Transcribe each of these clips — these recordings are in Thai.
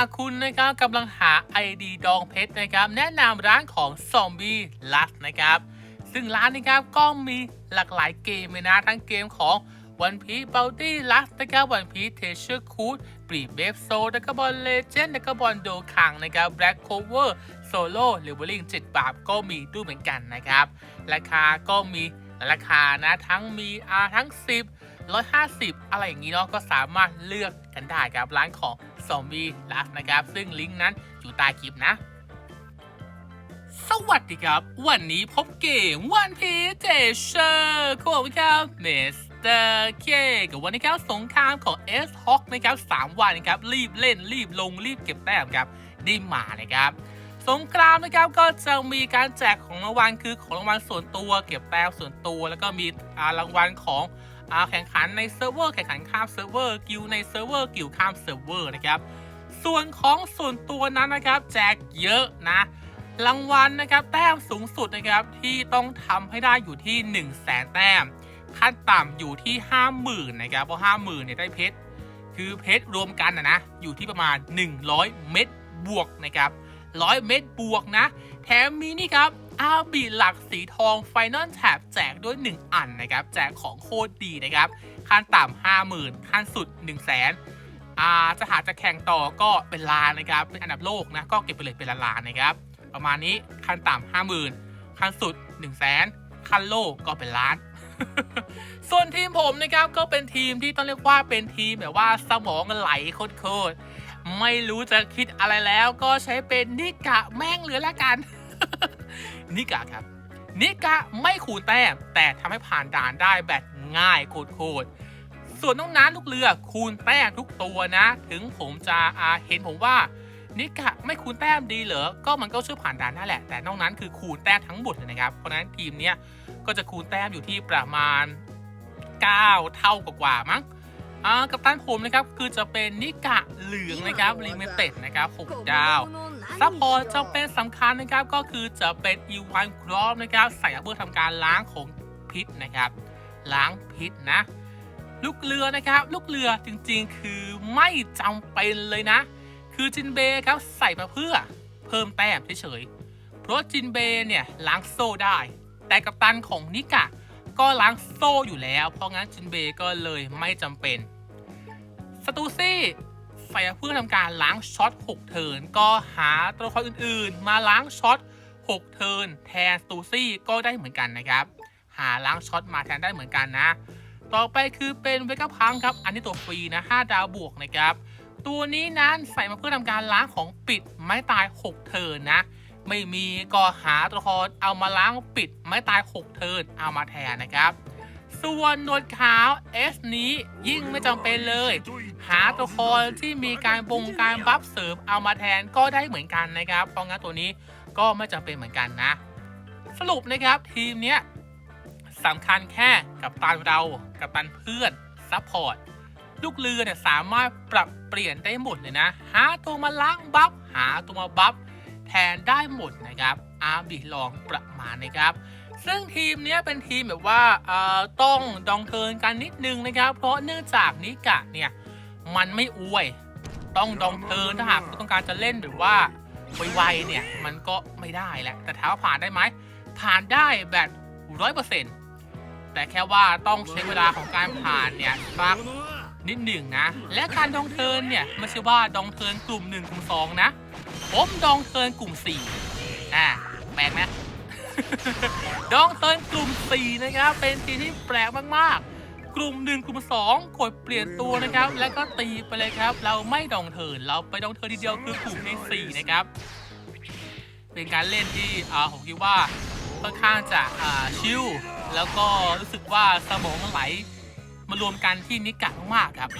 ากคุณนะครับกำลังหา ID ดองเพชรนะครับ แนะนำร้านของซอมบี้ลัสนะครับ ซึ่งร้านนะครับก็มีหลากหลายเกมเลยนะ ทั้งเกมของ One Piece Bounty Lust นะครับ One Piece Treasure Cruise ปรีเบฟโซแล้วก็บอลเลเจนด์แล้วก็บอลโดคังนะครับ Black Cover Solo หรือ w ลิง7บาทก็มีด้วยเหมือนกันนะครับ ราคาก็มีราคานะทั้งมีอาทั้ง 10 150 อะไรอย่างนี้เนาะก็สามารถเลือกกันได้ครับร้านของ Zombie Lust นะครับ ซึ่งลิงก์นั้นอยู่ใต้คลิปนะ สวัสดีครับ วันนี้พบเกมวันพีเจเชอร์ขอบคุณครับเมสเตอร์เคกับวันนี้ครับสงครามของ S h o k นะครับ3วันนะครับ รีบเล่นรีบลงรีบเก็บแต้มครับได้มานะครับสงครามนะครับก็จะมีการแจกของรางวัลคือของรางวัลส่วนตัว เก็บแต้มส่วนตัว แล้วก็มีรางวัลของ แข่งขันในเซิร์ฟเวอร์แข่งขันข้ามเซิร์ฟเวอร์กิลในเซิร์ฟเวอร์กิลข้ามเซิร์ฟเวอร์นะครับส่วนของส่วนตัวนั้นนะครับแจกเยอะนะรางวัลนะครับแต้มสูงสุดนะครับที่ต้องทำให้ได้อยู่ที่1 0 0 0 0แสนแต้ม ขั้นต่ำอยู่ที่ 50,000นะครับเพราะ50,000เนี่ยได้เพชรคือเพชรรวมกันนะนะอยู่ที่ประมาณ 100 เม็ดบวกนะครับ100 เม็ดบวกนะ แถมมีนี่ครับ อาบีหลักสีทองไฟนอลแท็บแจกด้วย 1 อันนะครับ แจกของโคตรดีนะครับ ขั้นต่ำ50,000 ขั้นสุด 1 0 0 0 0แสนอ่าจะหาจะแข่งต่อก็เป็นล้านนะครับ เป็นอันดับโลกนะ ก็เก็บไปเลยเป็นล้านนะครับ ประมาณนี้ขั้นต่ำห้าหมื่นขั้นสุด1นึ่งแสนขั้นโลกก็เป็นล้าน ส่วนทีมผมนะครับก็เป็นทีมที่ต้องเรียกว่าเป็นทีมแบบว่าสมองไหลโคตรๆไม่รู้จะคิดอะไรแล้วก็ใช้เป็นนิกะแม่งเหลือละกัน นิกะครับ นิกะไม่คูณแต้มแต่ทำให้ผ่านด่านได้แบบง่ายโคตรๆส่วนน้องน้ำลูกเรือคูณแต้มทุกตัวนะ ถึงผมจะอาเห็นผมว่า นิกะไม่คูณแต้มดีเหรอ ก็มันก็ช่วยผ่านด่านได้แหละ แต่นอกนั้นคือคูณแต้มทั้งหมดเลยนะครับ เพราะนั้นทีมเนี้ยก็จะคูณแต้มอยู่ที่ประมาณ 9 เท่ากว่าๆมั้งกับตันผมนะครับคือจะเป็นนิกะเหลืองนะครับลิมิเต็ดนะครับ6ดาว ซัพพอร์ตจะเป็นสำคัญนะครับก็คือจะเป็นอีวานครอฟนะครับใส่เพื่อทำการล้างของพิษนะครับ ล้างพิษนะ ลูกเรือนะครับ ลูกเรือจริงๆ คือไม่จำเป็นเลยนะ คือจินเบครับใส่มาเพื่อเพิ่มแต้มเฉยๆเพราะจินเบเนี่ยล้างโซ่ได้ แต่กัปตันของนิกะก็ล้างโซ่อยู่แล้ว เพราะงั้นจินเบก็เลยไม่จำเป็นสตูซี่ ใส่เพื่อทำการล้างช็อต 6 เทิร์นก็หาตัวละครอื่นๆ มาล้างช็อต 6 เทิร์นแทนสตูซี่ก็ได้เหมือนกันนะครับ หาล้างช็อตมาแทนได้เหมือนกันนะ ต่อไปคือเป็นเวก้าพังครับ อันนี้ตัวฟรีนะ 5 ดาวบวกนะครับ ตัวนี้นั้นใส่มาเพื่อทำการล้างของปิดไม้ตาย 6 เทิร์นนะ ไม่มีก็หาตัวละครเอามาล้างปิดไม้ตาย 6 เทิร์นเอามาแทนนะครับ ส่วนหนวดขาว S นี้ยิ่งไม่จำเป็นเลย หาตัวครที่มีการบงการบัฟเสริมเอามาแทนก็ได้เหมือนกันนะครับเพราะงั้นตัวนี้ก็ไม่จำเป็นเหมือนกันนะ สรุปนะครับทีมเนี้ยสำคัญแค่กับตันเรากับตันเพื่อนซัพพอร์ตลูกเรือเนี่ยสามารถปรับเปลี่ยนได้หมดเลยนะ หาตัวมาล้างบัฟหาตัวมาบัฟแทนได้หมดนะครับอาร์บีลองประมาณนะครับ ซึ่งทีมเนี้ยเป็นทีมแบบว่าอ่อต้องดองเทินกันนิดนึงนะครับ เพราะเนื่องจากนิกะเนี่ยมันไม่อวย ต้องดองเทินถ้าหากต้องการจะเล่นหรือว่าไวๆเนี่ยมันก็ไม่ได้แหละแต่ถามว่าผ่านได้ไหมผ่านได้แบบร้อยเปอร์เซ็นต์แต่แค่ว่าต้องใช้เวลาของการผ่านเนี่ยสักนิดหนึ่งนะ และการดองเทินเนี่ยไม่ใช่ว่าดองเทินกลุ่ม 1 กลุ่ม 2 นะ ผมดองเทินกลุ่ม4อ่าแปลกไหม ดองเทิร์นกลุ่ม 4 นะครับ เป็นทีมที่แปลกมากๆ กลุ่ม 1 กลุ่ม 2กดเปลี่ยนตัวนะครับ แล้วก็ตีไปเลยครับ เราไม่ดองเทิร์นเราไปดองเทิร์นทีเดียวคือกลุ่มที่4นะครับ เป็นการเล่นที่อ่าผมคิดว่าค่อนข้างจะอ่าชิลแล้วก็รู้สึกว่าสมองไหลมารวมกันที่นิกะมากๆครับ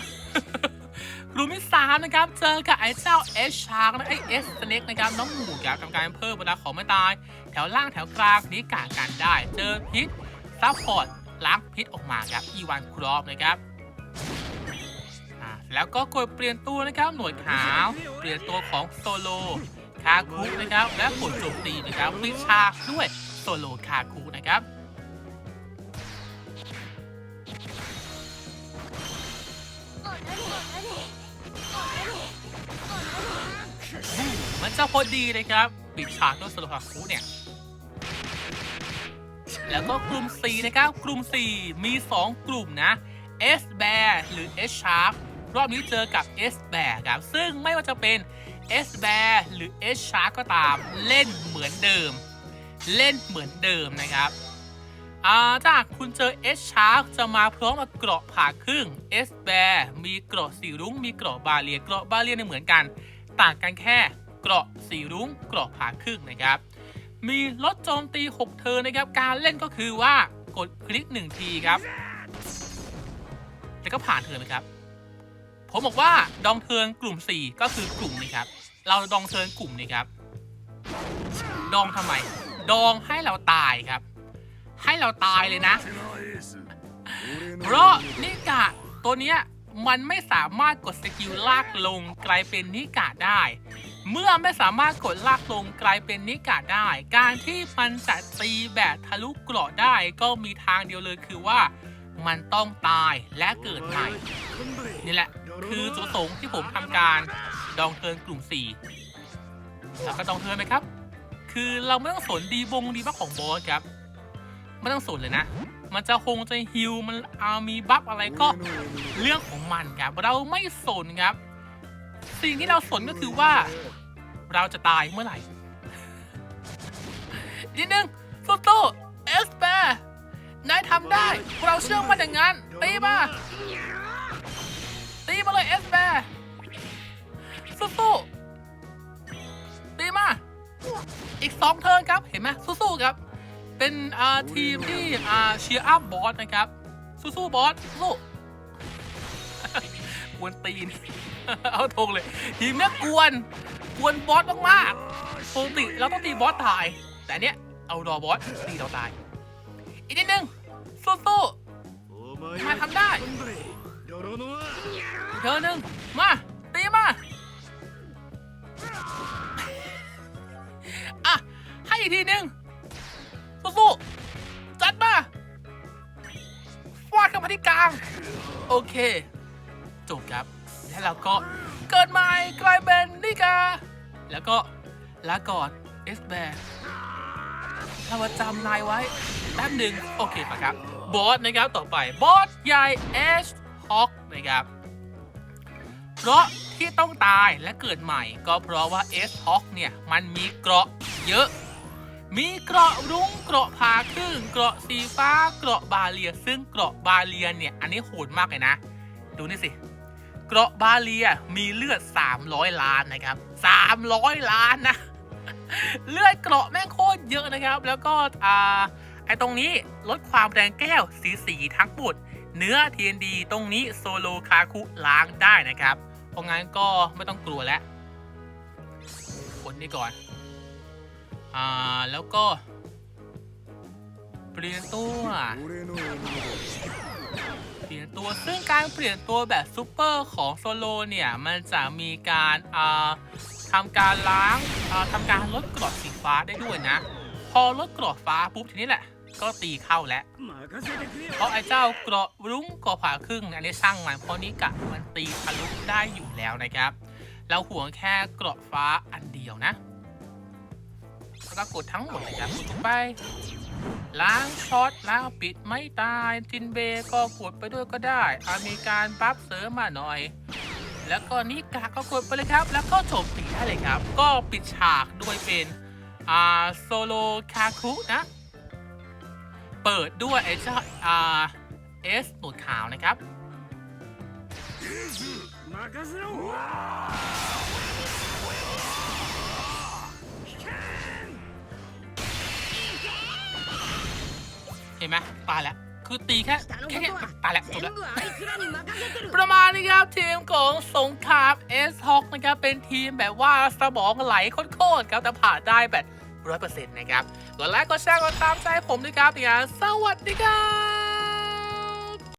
กลุ่มที่สามนะครับ เจอกับไอ้เจ้าเอชชาร์กนะไอเอสเล็กนะครับ น้องหมูครับทำการเพิ่มเวลาของไม่ตาย แถวล่างแถวกลางนิกะกันได้ เจอพิษซัพพอร์ตล้างพิษออกมาครับอีวานครอฟนะครับอ่าแล้วก็กดเปลี่ยนตัวนะครับ หน่วยขาว เปลี่ยนตัวของโซโลคาคุนะครับ และกดโจมตีนะครับพิชาด้วยโซโลคาคุนะครับ มันจะพอดีเลยครับ ปิดฉากด้วยโซโลฮาคุเนี่ย แล้วก็กลุ่ม C นะครับ กลุ่ม4มี 2 กลุ่มนะ S Bear หรือ S Shark รอบนี้เจอกับ S Bear ครับ ซึ่งไม่ว่าจะเป็น S Bear หรือ S Shark ก็ตามเล่นเหมือนเดิม เล่นเหมือนเดิมนะครับอ่าถ้าคุณเจอ S Shark จะมาพร้อมกับเกราะผ่าครึ่ง S Bear มีเกราะสีรุ้ง มีเกราะบาเลีย เกราะบาเลียเนี่ยเหมือนกัน ต่างกันแค่ เกราะสีรุ้งเกราะผ่าครึ่งนะครับ มีลดโจมตี 6เทิร์นะครับ การเล่นก็คือว่ากดคลิก 1 ทีครับ แล้วก็ผ่านเทิร์นเลยครับ ผมบอกว่าดองเทิร์นกลุ่ม 4 ก็คือกลุ่มนี้ครับ เราดองเทิร์นกลุ่มนี้ครับ ดองทำไม ดองให้เราตายครับ ให้เราตายเลยนะ เพราะนิกะตัวเนี้ย มันไม่สามารถกดสกิลลากลงกลายเป็นนิกะได้ เมื่อไม่สามารถกดลากลงกลายเป็นนิกะได้ การที่มันจะตีแบบทะลุเกราะได้ก็มีทางเดียวเลยคือว่า มันต้องตายและเกิดใหม่ นี่แหละ คือจุดประสงค์ที่ผมทำการดองเทินกลุ่ม 4 แล้วก็ดองเทินไหมครับ คือเราไม่ต้องสนดีบงดีบัฟของบอสครับ ไม่ต้องสนเลยนะ มันจะคงจะฮิลมันอามีบัฟอะไรก็เรื่องของมันครับ เราไม่สนครับ สิ่งที่เราสนก็คือว่า เราจะตายเมื่อไหร่นิดนึงสู้ๆเอสเปร์นายทำได้ เราเชื่อมันอย่างนั้น ตีมา ตีมาเลยเอสแบร์สู้ๆตีมา อีกสองเทิร์นครับ เห็นไหมสู้ๆครับ เป็นอ่าทีมที่อ่าเชียร์อัพบอสนะครับ สู้ๆบอสสู้กวนตีน เอาทงเลย ทีมเนี้ยกวน กวนบอสมากๆปกติเราต้องตีบอสตาย แต่เนี้ยเอารอบอสตีเราตาย อีกนิดนึงสู้ๆมาทำได้เธอหนึ่งมา โอเค จบครับ แล้วเราก็เกิดใหม่กลายเป็นนิกา แล้วก็ลาก่อนเอสแบร์เรามาจำนายไว้แป๊บหนึ่งโอเคปะครับ บอสนะครับต่อไป บอสใหญ่เอชฮอกนะครับ เพราะที่ต้องตายและเกิดใหม่ ก็เพราะว่าเอสฮอกเนี่ย มันมีเกราะเยอะ มีเกราะรุ้งเกราะพาครึ่งเกราะสีฟ้าเกราะบาเลีย ซึ่งเกราะบาเลียเนี่ยอันนี้โหดมากเลยนะ ดูนี่สิเกราะบาเลียมีเลือด 300 ล้านนะครับ 300 ล้านนะ เลือดเกราะแม่งโคตรเยอะนะครับ แล้วก็อ่าไอตรงนี้ลดความแรงแก้วสีสีทั้งหมดเนื้อ TND ตรงนี้โซโลคาคุล้างได้นะครับ เพราะงั้นก็ไม่ต้องกลัวแล้วคนนี้ก่อน อ่า แล้วก็ ปลี่ยนตัวเปลี่ยนตัวซึ่งการเปลี่ยนตัวแบบซูเปอร์ของโซโลเนี่ยมันจะมีการอ่าทำการล้างอ่าทำการลดกรอบสีฟ้าได้ด้วยนะ พอลดกรอบฟ้าปุ๊บทีนี้แหละ ก็ตีเข้าแล้วเพราะไอ้เจ้ากราะรุ้งกราผ่าครึ่งอันนี้ช่างมันเพราะนี้กะมันตีทะลุได้อยู่แล้วนะครับ เราห่วงแค่กราะฟ้าอันเดียวนะแล้วก็กดทั้งหมดเลยครับกดไป ล้างช็อตแล้างปิดไม่ตายจินเบก็กดไปด้วยก็ได้อามีการปั๊บเสริมมาหน่อย แล้วก็นิกาก็กดไปเลยครับ แล้วก็จมตีได้เลยครับ ก็ปิดฉากด้วยเป็นอ่าโซโลคาคุนะ เปิดด้วยไอ้เจ้าอ่าเอสหนวดขาวนะครับ เห็นไหมตายแล้วคือตีแค่แค่เนี้ยตายแล้วจบแล้วประมาณนี้ครับทีมของสงครามเอสฮอกนะครับเป็นทีมแบบว่าสมองไหลโคตรๆครับแต่ผ่านได้แบบร้อยเปอร์เซ็นต์นะครับกดไลค์กดแชร์กดตามใจผมด้วยครับอย่างสวัสดีครับ